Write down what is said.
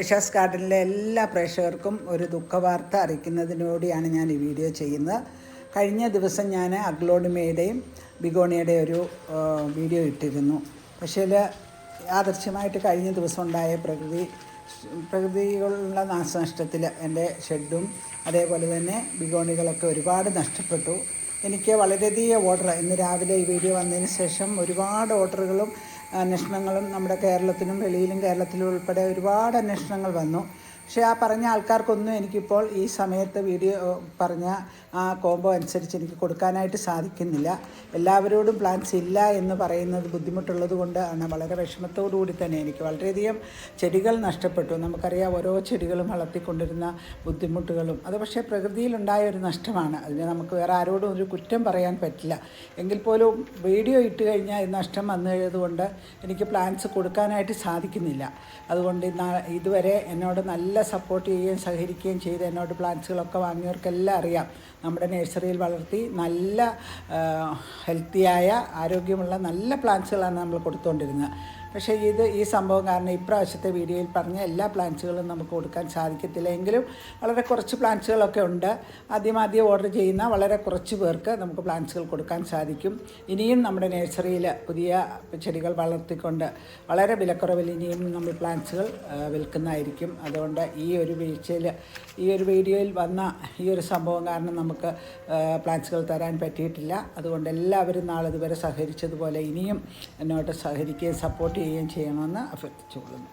ഐഷാസ് ഗാർഡനിലെ എല്ലാ പ്രേക്ഷകർക്കും ഒരു ദുഃഖവാർത്ത അറിയിക്കുന്നതിനോടെയാണ് ഞാൻ ഈ വീഡിയോ ചെയ്യുന്നത്. കഴിഞ്ഞ ദിവസം ഞാൻ അഗ്ലോണിമയുടെയും ബിഗോണിയുടെയും ഒരു വീഡിയോ ഇട്ടിരുന്നു. പക്ഷേ യാദർശ്യമായിട്ട് കഴിഞ്ഞ ദിവസം ഉണ്ടായ പ്രകൃതി പ്രകൃതികളുള്ള നാശനഷ്ടത്തിൽ എന്റെ ഷെഡും അതേപോലെ തന്നെ ബിഗോണികളൊക്കെ ഒരുപാട് നഷ്ടപ്പെട്ടു. എനിക്ക് വളരെയധികം ഓർഡർ ഇന്ന് രാവിലെ ഈ വീഡിയോ വന്നതിന് ശേഷം ഒരുപാട് ഓർഡറുകളും അന്വേഷണങ്ങളും നമ്മുടെ കേരളത്തിനും വെളിയിലും കേരളത്തിലും ഉൾപ്പെടെ ഒരുപാട് അന്വേഷണങ്ങൾ വന്നു. പക്ഷേ ആ പറഞ്ഞ ആൾക്കാർക്കൊന്നും എനിക്കിപ്പോൾ ഈ സമയത്ത് വീഡിയോ പറഞ്ഞ ആ കോംബോ അനുസരിച്ച് എനിക്ക് കൊടുക്കാനായിട്ട് സാധിക്കുന്നില്ല. എല്ലാവരോടും പ്ലാൻസ് ഇല്ല എന്ന് പറയുന്നത് ബുദ്ധിമുട്ടുള്ളത് കൊണ്ടാണ്. വളരെ വിഷമത്തോടുകൂടി തന്നെ എനിക്ക് വളരെയധികം ചെടികൾ നഷ്ടപ്പെട്ടു. നമുക്കറിയാം ഓരോ ചെടികളും വളർത്തിക്കൊണ്ടിരുന്ന ബുദ്ധിമുട്ടുകളും. അത് പക്ഷേ പ്രകൃതിയിലുണ്ടായ ഒരു നഷ്ടമാണ്. അതിന് നമുക്ക് വേറെ ആരോടും ഒരു കുറ്റം പറയാൻ പറ്റില്ല. എങ്കിൽ പോലും വീഡിയോ ഇട്ട് കഴിഞ്ഞാൽ ഈ നഷ്ടം വന്നു കഴിഞ്ഞതുകൊണ്ട് എനിക്ക് പ്ലാൻസ് കൊടുക്കാനായിട്ട് സാധിക്കുന്നില്ല. അതുകൊണ്ട് ഇതുവരെ എന്നോട് നല്ല സപ്പോർട്ട് ചെയ്യുകയും സഹകരിക്കുകയും ചെയ്ത് എന്നോട് പ്ലാന്റ്സുകളൊക്കെ വാങ്ങിയവർക്കെല്ലാം അറിയാം. നമ്മുടെ നഴ്സറിയിൽ വളർത്തി നല്ല ഹെൽത്തിയായ ആരോഗ്യമുള്ള നല്ല പ്ലാന്റ്സുകളാണ് നമ്മൾ കൊടുത്തുകൊണ്ടിരുന്നത് പക്ഷേ ഇത് ഈ സംഭവം കാരണം ഇപ്രാവശ്യത്തെ വീഡിയോയിൽ പറഞ്ഞ എല്ലാ പ്ലാന്റ്സുകളും നമുക്ക് കൊടുക്കാൻ സാധിക്കത്തില്ല. എങ്കിലും വളരെ കുറച്ച് പ്ലാന്റ്സുകളൊക്കെ ഉണ്ട്. ആദ്യം ആദ്യം ഓർഡർ ചെയ്യുന്ന വളരെ കുറച്ച് പേർക്ക് നമുക്ക് പ്ലാന്റ്സുകൾ കൊടുക്കാൻ സാധിക്കും. ഇനിയും നമ്മുടെ നേഴ്സറിയിൽ പുതിയ ചെടികൾ വളർത്തിക്കൊണ്ട് വളരെ വിലക്കുറവിൽ ഇനിയും നമ്മൾ പ്ലാന്റ്സുകൾ വിൽക്കുന്നതായിരിക്കും. അതുകൊണ്ട് ഈ ഒരു വീഴ്ചയിൽ ഈ ഒരു വീഡിയോയിൽ വന്ന ഈ ഒരു സംഭവം കാരണം നമുക്ക് പ്ലാന്റ്സുകൾ തരാൻ പറ്റിയിട്ടില്ല. അതുകൊണ്ട് എല്ലാവരും നാളെ ഇതുവരെ സഹകരിച്ചതുപോലെ ഇനിയും എന്നോട്ട് സഹകരിക്കുകയും സപ്പോർട്ട് ചെയ്യുകയും ചെയ്യണമെന്ന് അഭ്യർത്ഥിച്ചുകൊള്ളുന്നു